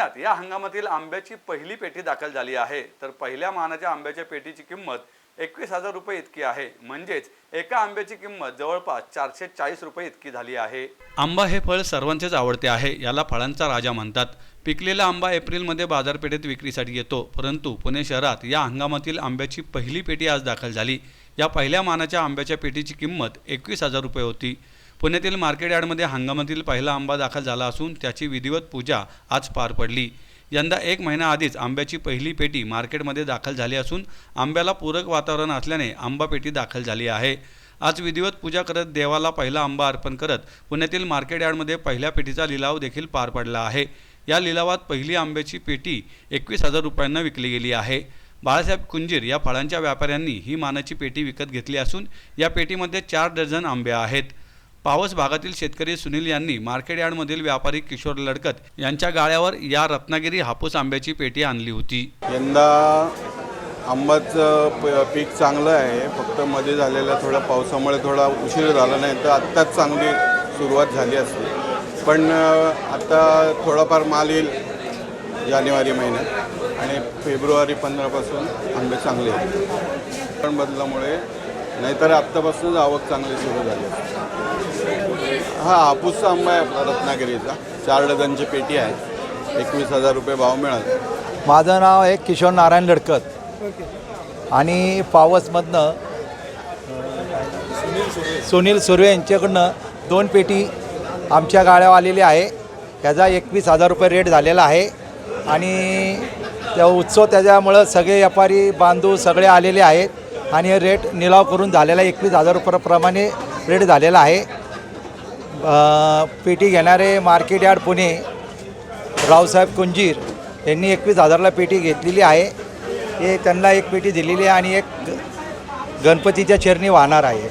या हंगामातील आंब्याची पहिली पेटी दाखल झाली आहे. तर पहिल्या मानाच्या आंब्याच्या पेटीची किंमत एकवीस हजार रुपये इतकी आहे. म्हणजेच एका आंब्याची किंमत जवळपास चारशे चाळीस रुपये इतकी झाली आहे. आंबा हे फळ सर्वांचेच आवडते आहे याला फळांचा राजा म्हणतात. पिकलेला आंबा एप्रिलमध्ये बाजारपेठेत विक्रीसाठी येतो. परंतु पुणे शहरात या हंगामातील आंब्याची पहिली पेटी आज दाखल झाली. या पहिल्या मानाच्या आंब्याच्या पेटीची किंमत एकवीस हजार रुपये होती. पुण्यातील मार्केट यार्डमध्ये हंगामातील पहिला आंबा दाखल झाला असून त्याची विधिवत पूजा आज पार पडली. यंदा एक महिना आधीच आंब्याची पहिली पेटी मार्केटमध्ये दाखल झाली असून आंब्याला पूरक वातावरण असल्याने आंबा पेटी दाखल झाली आहे. आज विधिवत पूजा करत देवाला पहिला आंबा अर्पण करत पुण्यातील मार्केट यार्डमध्ये पहिल्या पेटीचा लिलाव देखील पार पडला आहे. या लिलावात पहिली आंब्याची पेटी एकवीस हजार रुपयांना विकली गेली आहे. बाळासाहेब कुंजीर या फळांच्या व्यापाऱ्यांनी ही मानाची पेटी विकत घेतली असून या पेटीमध्ये चार डझन आंबे आहेत. पावस भागातील शेतकरी सुनील यांनी मार्केट यार्डमधील व्यापारी किशोर लडकत यांच्या गाळ्यावर या रत्नागिरी हापूस आंब्याची पेटी आणली होती. यंदा आंबाचं प पीक चांगलं आहे. फक्त मध्ये झालेल्या थोड्या पावसामुळे थोडा उशीर झाला नाही तर आत्ताच चांगली सुरुवात झाली असते. पण आता थोडाफार माल येईल जानेवारी महिन्यात आणि फेब्रुवारी पंधरापासून आंबे चांगले आहेत. पण बदलामुळे नाहीतर आत्तापासूनच आवक चांगली सुरू झाली हा हापूसचा आंबा आहे आपला रत्नागिरीचा. चार डझनची पेटी आहे. एकवीस हजार रुपये भाव मिळाल. माझं नाव आहे किशोर नारायण लडकत. आणि पावसमधनं सुनील सुर्वे यांच्याकडनं दोन पेटी आमच्या गाड्या आलेली आहे. त्याचा एकवीस हजार रुपये रेट झालेला आहे. आणि त्या उत्सव त्याच्यामुळं सगळे व्यापारी बांधू सगळे आलेले आहेत. आणि हे रेट निलाव करून झालेला एकवीस हजार रुपयाप्रमाणे रेट झालेला आहे. पेटी घेणारे मार्केट यार्ड पुणे रावसाहेब कुंजीर यांनी एकवीस हजारला पेटी घेतलेली आहे. हे त्यांना एक पेटी दिलेली आहे आणि एक ग- गणपतीच्या चरणी वाहणार आहे.